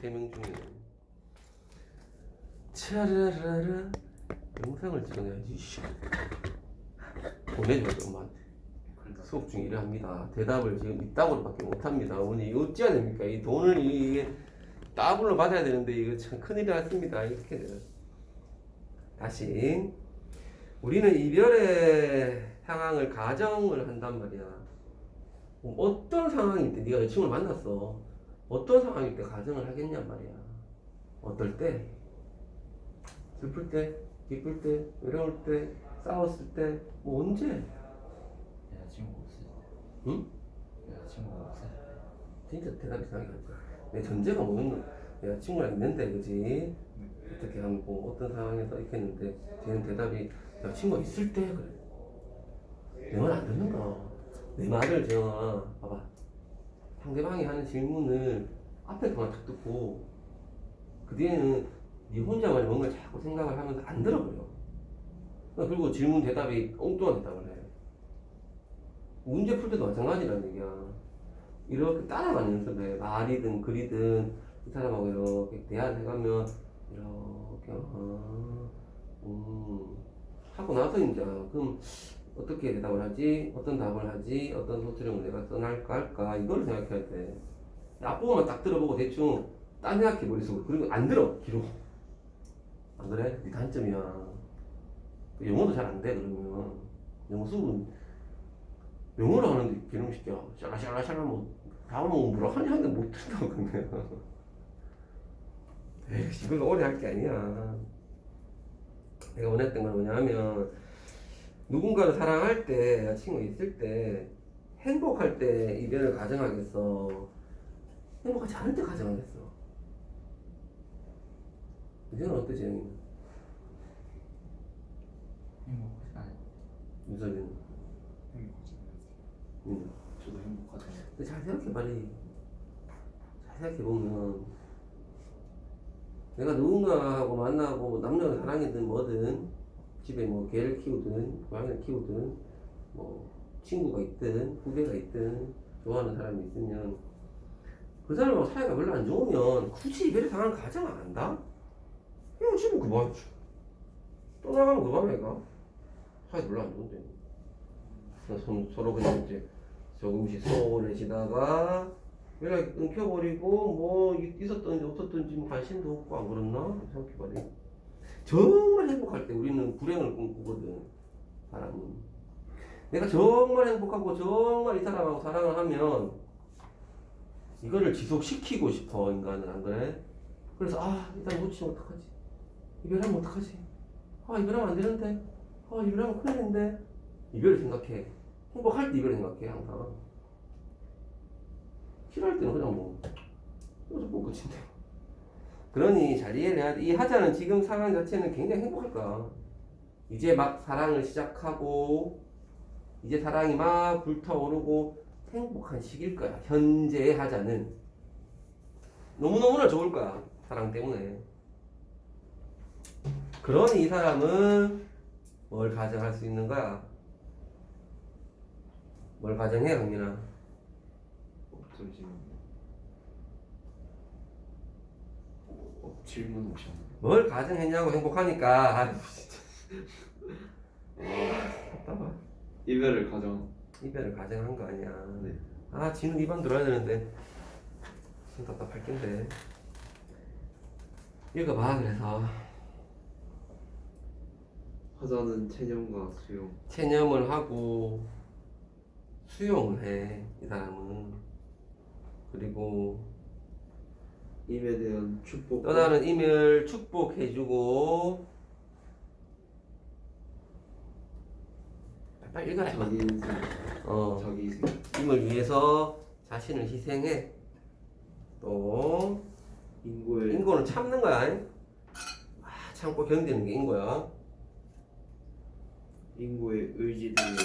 세명 중에 차라라라 영상을 찍어내야지. 씨. 보내줘 엄마한테. 수업 중에 이래 합니다. 대답을 지금 이따구로 밖에 못합니다. 어머니 어찌해야 됩니까? 이 돈을 이게 따블로 받아야 되는데 이거 참 큰일이 났습니다. 이렇게. 다시. 우리는 이별의 상황을 가정을 한단 말이야. 뭐 어떤 상황일 때 네가 여친을 만났어 어떤 상황일 때 가정을 하겠냔 말이야. 어떨 때? 슬플 때? 기쁠 때? 외로울 때? 싸웠을 때? 뭐 언제? 여자친구가 없을 때. 응? 여자친구가 없을 때. 진짜 대답이 이상하게 하지 내 전제가 뭐였노 내가 친구가 있는데 그지? 어떻게 하면 뭐 어떤 상황에서 이렇게 했는데 쟤는 대답이 야 친구가 있을 때 그래. 내 말 안 듣는가 내 말을 재영아 봐봐 상대방이 하는 질문을 앞에 동안 딱 듣고 그 뒤에는 네 혼자만 뭔가 자꾸 생각을 하면서 안 들어버려. 그리고 질문 대답이 엉뚱한 대답을 해. 문제 풀 때도 마찬가지라는 얘기야. 이렇게 따라가는 연습에 말이든 글이든 이 사람하고 이렇게 대화해가면 이렇게 아, 음, 하고 나서 이제 그럼 어떻게 대답을 하지? 어떤 답을 하지? 어떤 소트령을 내가 써날까 할까? 이걸 생각해야 돼. 앞부분만 딱 들어보고 대충 딴 생각해 머릿속으로. 그리고 안 들어 뒤로. 안 그래? 네 단점이야. 영어도 잘 안 돼 그러면. 영어 수업은 영어를 하는데 기름 시켜 샬라샬라샬라 뭐 다음은 뭐라 하냐 하는데 못 듣는다고 그러면 에이 이걸 오래 할 게 아니야. 내가 원했던 건 뭐냐면 누군가를 사랑할 때 여자친구 있을 때 행복할 때 이별을 가정하겠어. 행복하지 않을 때 가정하겠어. 이제는 어떠지 형님? 행복하지 않아요 윤석이는? 행복하지 않아요 응. 저도 행복하지 않아요 잘 생각해봐리. 잘 생각해보면. 내가 누군가하고 만나고 남녀를 사랑이든 뭐든 집에 뭐 개를 키우든 고양이를 키우든 뭐 친구가 있든 후배가 있든 좋아하는 사람이 있으면 그 사람하고 사이가 별로 안 좋으면 굳이 이별의 상황을 가정 안 한다? 그냥 집에 그 밤에 또 나가면 그 밤에 가. 사이 별로 안 좋은데. 서로 그냥 이제 조금씩 소원해지다가 연락이 끊겨버리고 뭐 이- 있었던지 없었던지 뭐 관심도 없고 안 그렇나? 생각해봐리 정말 행복할 때 우리는 불행을 꿈꾸거든 사람은. 내가 정말 행복하고 정말 이 사람하고 사랑을 하면 이거를 지속시키고 싶어 인간은. 안 그래? 그래서 아 일단 놓치면 어떡하지? 이별하면 어떡하지? 아 이별하면 안 되는데? 아 이별하면 큰일 인데? 이별을 생각해. 행복할 때 이별을 생각해 항상. 싫어할 때는 그냥 뭐 이거 뭐 끝인데 그러니 잘 이해를 해야 돼. 이 하자는 지금 상황 자체는 굉장히 행복할 거야 이제 막 사랑을 시작하고 이제 사랑이 막 불타오르고 행복한 시기일 거야. 현재의 하자는. 너무너무나 좋을 거야 사랑 때문에. 그러니 이 사람은 뭘 가정할 수 있는 거야? 뭘 가정해 강민아? 없어지는 어, 질문 없나요? 뭘 가정했냐고 행복하니까. 아유 진짜. 답답하 이별을 가정. 이별을 가정한 거 아니야. 네. 아 지는 이반 들어야 되는데. 좀 답답할 낀데. 읽어봐 그래서. 하자는 체념과 수용. 체념을 하고 수용을 해 이 사람은. 그리고 임에 대한 축복. 떠나는 임을 축복해주고. 빨리 읽어야 자기 인생. 어. 자기 임을 위해서 자신을 희생해. 또 인고의 인고는 참는 거야. 아, 참고 견디는 게 인고야. 인고의 의지 등의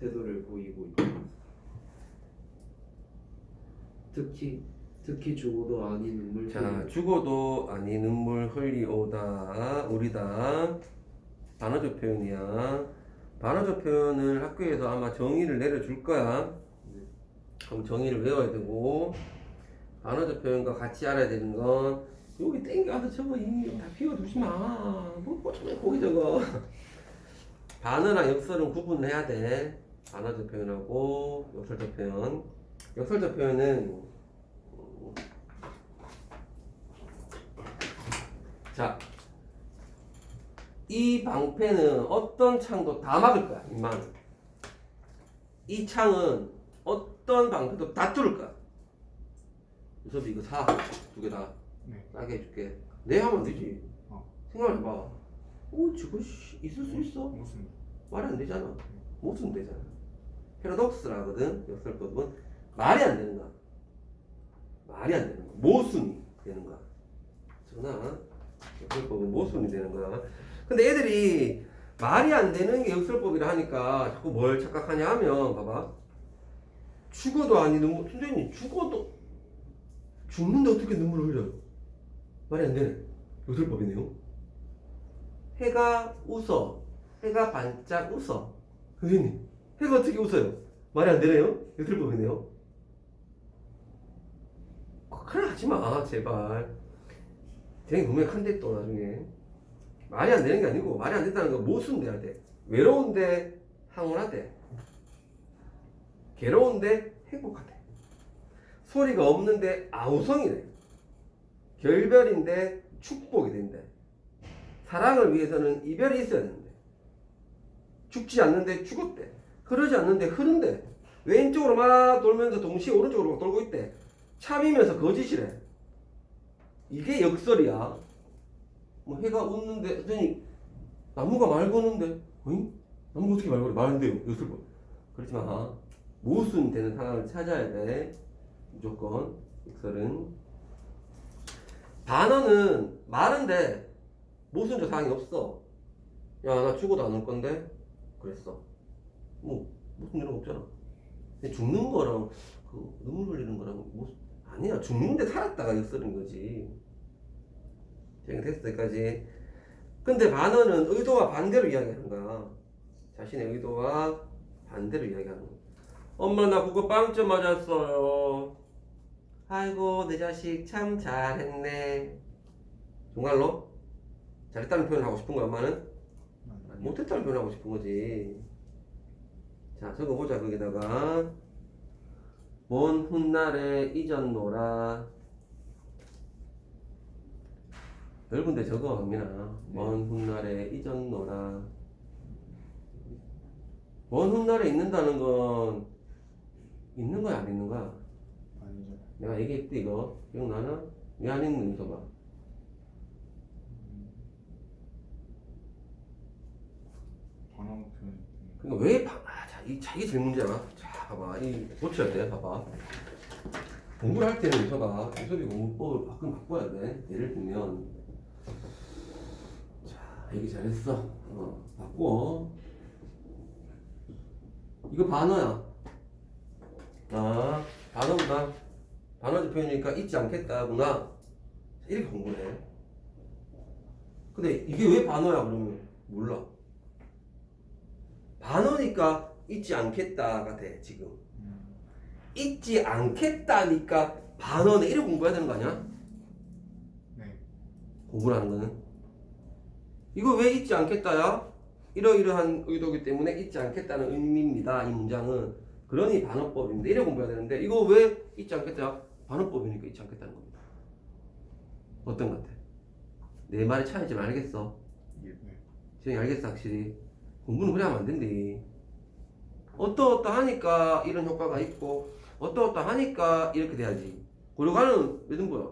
태도를 보이고 있다. 특히 특히 죽어도 아닌 눈물 자 죽어도 아니 눈물 흘리오다 우리다 반어조 표현이야 반어조 표현을 학교에서 아마 정의를 내려줄 거야 네. 그럼 정의를 외워야 되고 반어적 표현과 같이 알아야 되는 건 여기 땡겨서 저거 이미 다 비워두지 마. 뭐 꼬치면 거기 저거. 반어랑 역설은 구분해야 돼. 반어적 표현하고 역설적 표현. 역설적 표현은 자, 이 방패는 어떤 창도 다 막을 거야. 임마는. 이 창은 어떤 방패도 다 뚫을 거야. 유섭이 이거 사. 두 개 다. 네. 싸게 해줄게. 내 하면 되지. 어. 생각해봐. 오, 저거 씨, 있을 수 있어? 무슨 말이 안 되잖아. 못 쓰면 되잖아. 패러독스라거든. 역설법은 말이 안 되는 거야. 말이 안 되는 거야. 모순이 되는 거야. 전화 역설법은 모순이 되는 거야. 근데 애들이 말이 안 되는 게 역설법이라 하니까 자꾸 뭘 착각하냐 하면 봐봐. 죽어도 아니 눈물 선생님 죽어도 죽는데 어떻게 눈물을 흘려요? 말이 안 되네. 역설법이네요. 해가 웃어. 해가 반짝 웃어. 선생님, 해가 어떻게 웃어요? 말이 안 되네요? 역설법이네요. 그래 하지 마, 제발. 쟤 분명히 한대 또 나중에. 말이 안 되는 게 아니고, 말이 안 된다는 건 못은 돼야 돼. 외로운데 황홀하대. 괴로운데 행복하대. 소리가 없는데 아우성이래. 결별인데 축복이 된대. 사랑을 위해서는 이별이 있어야 되는데. 죽지 않는데 죽었대. 흐르지 않는데 흐른대. 왼쪽으로 막 돌면서 동시에 오른쪽으로 막 돌고 있대. 참이면서 거짓이래. 이게 역설이야. 뭐 해가 웃는데, 선생님, 나무가 말 거는데, 어이? 나무가 어떻게 말 걸어? 말안 돼요. 역설 뭐. 그렇지 마. 모순 되는 상황을 찾아야 돼. 무조건. 역설은. 반어는 말은데, 모순적 사항이 없어. 야, 나 죽어도 안 올 건데? 그랬어. 뭐, 무슨 일 없잖아. 죽는 거랑, 그, 눈물 흘리는 거랑, 뭐, 아니야. 죽는데 살았다가 역설인 거지. 진행됐을 때까지. 근데 반어는 의도와 반대로 이야기하는 거야. 자신의 의도와 반대로 이야기하는 거야. 엄마, 나 그거 빵점 맞았어요. 아이고, 내 자식 참 잘했네. 정말로? 잘했다는 표현 하고 싶은 거야, 엄마는? 못했다는 표현 하고 싶은 거지. 자, 적어보자, 거기다가. 먼 훗날에 잊었노라. 넓은데 적어, 민아. 먼 훗날에 잊었노라. 먼 훗날에 있는다는 건 있는 거야, 안 있는 거야? 아니죠. 내가 얘기했지, 이거. 기억나나? 왜 안 있는 거 봐. 반항 표현. 그러니까 왜 바, 아, 자, 자기 제일 문제야. 자, 봐봐. 이 고쳐야 돼. 봐봐. 공부를 할 때는 유서가 유서비 공부법을 가끔 바꿔야 돼. 예를 들면 자, 얘기 잘했어. 어, 바꿔. 이거 반어야. 아, 반어구나. 반어적 표현이니까 잊지 않겠다구나. 이렇게 공부해. 근데 이게 왜 반어야 그러면 몰라. 반어니까 잊지 않겠다가 돼 지금 음, 잊지 않겠다니까 반어네 이렇게 공부해야 되는 거 아니야? 네. 공부라는 거는 이거 왜 잊지 않겠다야? 이러이러한 의도기 때문에 잊지 않겠다는 의미입니다 이 문장은 그러니 반어법입니다 이래 공부해야 되는데 이거 왜 잊지 않겠다? 반어법이니까 잊지 않겠다는 겁니다 어떤 것 같아? 내 말의 차이 좀 알겠어? 이게 네. 지금 알겠어 확실히 공부는 그래 하면 안 된대 어떠어떠 하니까 이런 효과가 있고 어떠어떠 하니까 이렇게 돼야지. 고려가는 왜 등보야?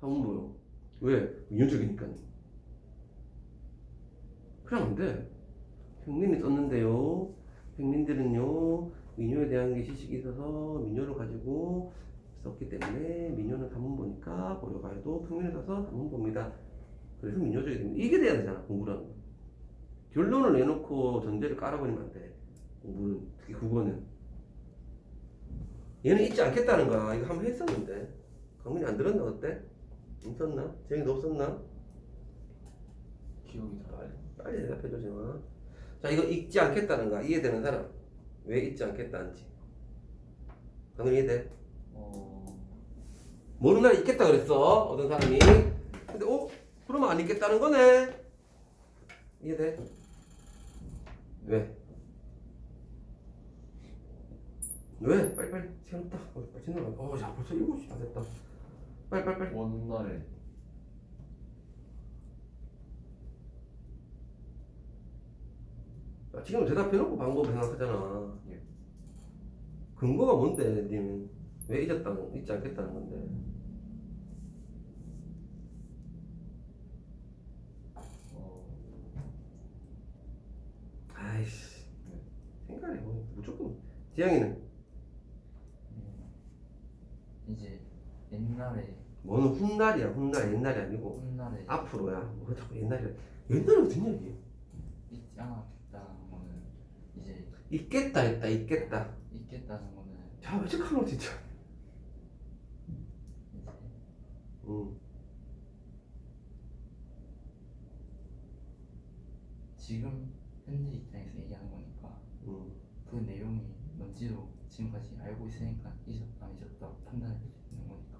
사문보요 왜? 민요적이니까 그러면 안돼. 평민이 썼는데요. 평민들은요 민요에 대한 게 지식이 있어서 민요를 가지고 썼기 때문에 민요는 사문보니까 고려가에도 평민을 써서 사문보입니다. 그래서 민요적이 됩니다. 이게 돼야 되잖아 공부라는 거. 결론을 내놓고 전제를 깔아버리면 안 돼. 공부는 특히 국어는 얘는 잊지 않겠다는 거야. 이거 한번 했었는데 강민이 안 들었나 어때? 있었나? 재영이 너 없었나? 기억이 잘 안. 빨리 대답해줘 재영아. 자 이거 잊지 않겠다는 거야. 이해되는 사람 왜 잊지 않겠다는지. 강민 이해돼? 어. 모르는 날이 있겠다 그랬어 어떤 사람이 근데 어? 그러면 안 있겠다는 거네 이해돼? 왜? 왜? 빨리 빨리 시간 없다. 어, 빨리 지나가 어 야 벌써 7시 다 됐다. 빨리 빨리 빨리. 먼 날에 아, 지금 대답해놓고 방법 생각하잖아. 예. 근거가 뭔데 니는 왜 잊었다는 잊지 않겠다는 건데? 어, 아이씨. 생각해 뭐 무조건 지영이는 음, 이제 옛날에. 뭐는 훗날이야 훗날. 옛날이 아니고. 훗날에. 앞으로야. 뭐 자꾸 옛날이야. 옛날에 무슨 얘기 있지 않았다는 거는 이제 있겠다 했다 있겠다. 있겠다는 거는 자왜 착하노 진짜? 이제 응. 지금 현재 입장에서 얘기하는 거니까 응. 그 내용이 뭔지도 지금까지 알고 있으니까 잊었다 안 잊었다 판단할 수 있는 거니까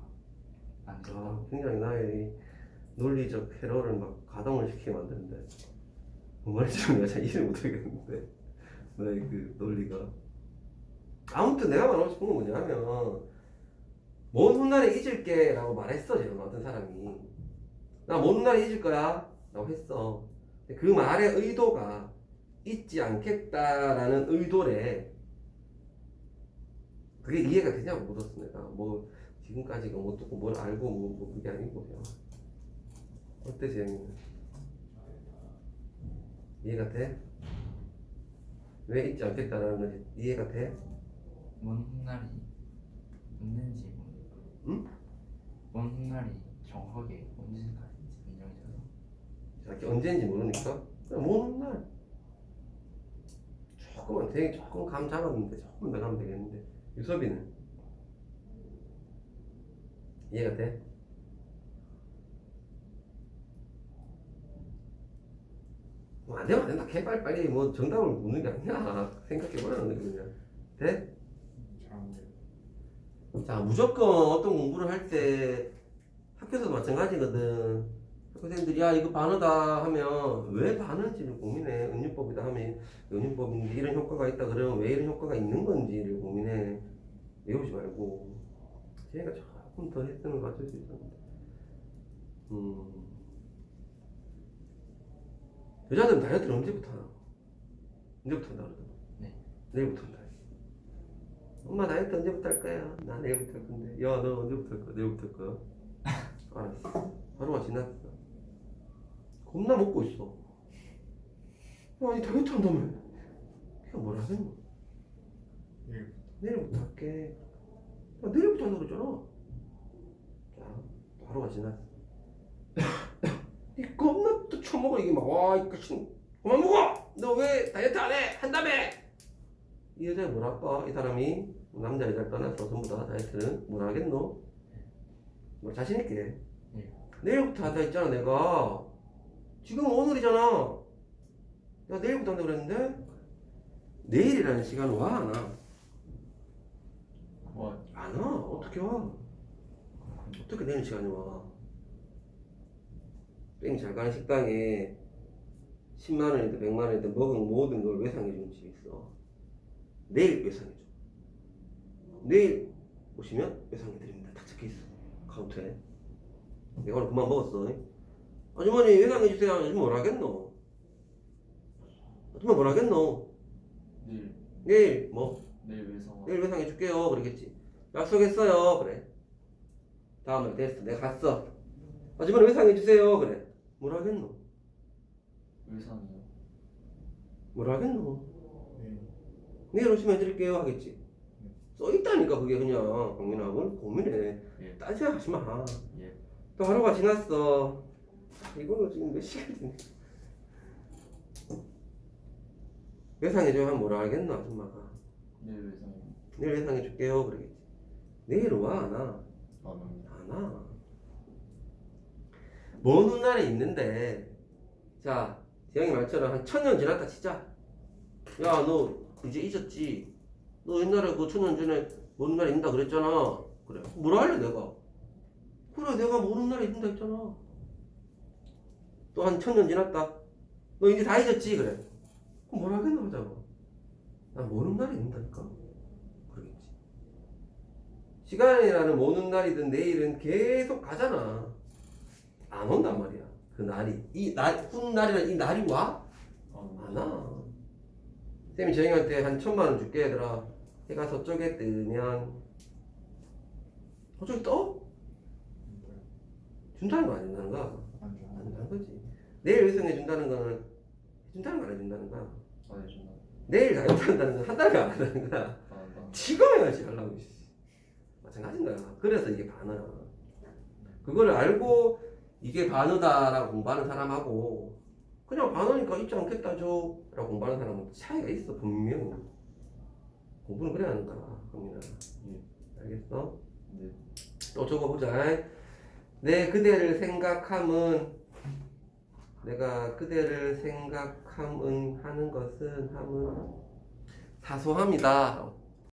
안 잊었다. 아, 굉장히 나의 논리적 회로를 막 가동을 시키게 만드는데 뭔 말인지 내가 잘 이해를 못하겠는데. 너의 그 논리가. 아무튼 내가 말하고 싶은 건 뭐냐면 먼 훗날에 잊을게 라고 말했어 지금 어떤 사람이. 나 먼 훗날에 잊을 거야? 라고 했어. 그 말의 의도가 잊지 않겠다라는 의도래. 그게 이해가 되냐고 내가. 뭐 지금까지가 뭐 듣고 뭘 알고 뭐, 뭐 그게 아니고요. 어때 재영이는? 이해가 돼? 왜 잊지 않겠다라는 건지 이해가 돼? 먼 훗날이 언젠지 모르니까 응? 먼 훗날이 정확하게 언제까지인지 안 정해져서 자기 언제인지 모르니까 그냥 먼 날. 조금만 되게 조금 감 잡았는데 조금 더 가면 되겠는데 유섭이는 이해가 돼? 뭐 안 되면 안 된다. 개빨리 빨리 뭐 정답을 묻는 게 아니야. 생각해보라는 거지 그냥. 돼? 자 무조건 어떤 공부를 할 때 학교에서도 마찬가지거든 학교생들이 야 이거 반어다 하면 왜 반어인지를 고민해 은유법이다 하면 은유법인데 이런 효과가 있다 그러면 왜 이런 효과가 있는 건지를 고민해 외우지 말고 제가 조금 더 했으면 맞출 수 있었는데 음 여자들은 다이어트를 언제부터 하나? 언제부터 한다 그러더라 네. 내일부터 한다 엄마 다이어트 언제부터 할 거야? 나 내일부터 할 건데. 야, 너 언제부터 할 거야? 내일부터 할 거야? 알았어. 하루가 지났어. 겁나 먹고 있어. 야, 아니 다이어트 한다며. 걔가 뭐라 하겠노? 내일 내일부터 할게. 야, 내일부터 한다 그랬잖아. 하루가 지났어. 이 겁나 또 처먹어 이게 막 와, 이거 신 그만 먹어. 너 왜 다이어트 안 해? 한다며. 이 여자가 뭐라 할까? 이 사람이 남자 여자 떠나서 전부 다 다이어트는 뭐라 하겠노? 뭐 자신 있게. 예. 내일부터 한다 했잖아 내가. 지금 오늘이잖아. 야 내일부터 한다 그랬는데 내일이라는 시간은 와안 와? 와, 안 와. 어떻게 와? 어떻게 내일 시간이 와? 뺑잘 가는 식당에 10만 원이든 100만 원이든 먹은 모든 걸 외상해 주는 집이 있어. 내일 외상해 줘. 내일 오시면 외상해 드립니다. 딱 적혀 있어. 카운터에. 내가 오늘 그만 먹었어. 아주머니 외상해 주세요. 아주머니 뭐라 하겠노? 아주머니 뭐라 하겠노? 내일 내일 뭐? 내일 외상 내일 외상해 줄게요. 그러겠지. 약속했어요. 그래. 다음에 됐어. 내가 갔어. 아주머니 외상해 주세요. 그래. 뭐라 하겠노? 외상이요. 뭐라 하겠노? 내일 내일 오시면 해드릴게요. 하겠지. 써 있다니까 그게 그냥 강민아 뭘 고민해. 예. 딴 생각 하지 마. 예. 또 하루가 지났어. 이걸로 지금 몇 시간이네. 외상해줘야 하면 뭐라 하겠노 아줌마가. 내일 외상이요. 내일 외상해 줄게요. 그러겠지. 내일 와, 안 와? 안 와. 먼 훗날에 있는데, 자, 대형이 말처럼 한 천년 지났다 치자. 야, 너 이제 잊었지? 너 옛날에 그 천년 전에 먼 훗날에 있다 그랬잖아. 그래. 뭐라 할래, 내가? 그래 내가 모르는 날이 있다 했잖아 또 한 천년 지났다 너 이제 다 잊었지 그래 그럼 뭐라 하겠나 하자고 난 모르는 날이 있다니까 시간이라는 모는 날이든 내일은 계속 가잖아 안 온단 말이야 그 날이 이 날 훗날이라는 이 날이 와? 어, 안 와. 쌤이 저희한테 한 천만 원 줄게 얘들아 해가 저쪽에 뜨면 저쪽에 떠? 준다는 거 안 준다는 거? 안 준다는 거지 내일 의성해 준다는 거는 준다는 거안 해준다는 거야 안 해준다. 내일 가입한다는 건한 달간 안 한다는 거야 아, 나. 지금 해야지 하려고 씨. 마찬가지인 거야 그래서 이게 반어야 그거를 알고 이게 반어다라고 공부하는 사람하고 그냥 반어니까 있지 않겠다죠 라고 공부하는 사람은 차이가 있어 분명히. 공부는 그래야 하는 거야 강민아 알겠어? 네. 또 적어보자. 내 그대를 생각함은 내가 그대를 생각함은 하는 것은 함은 사소함이다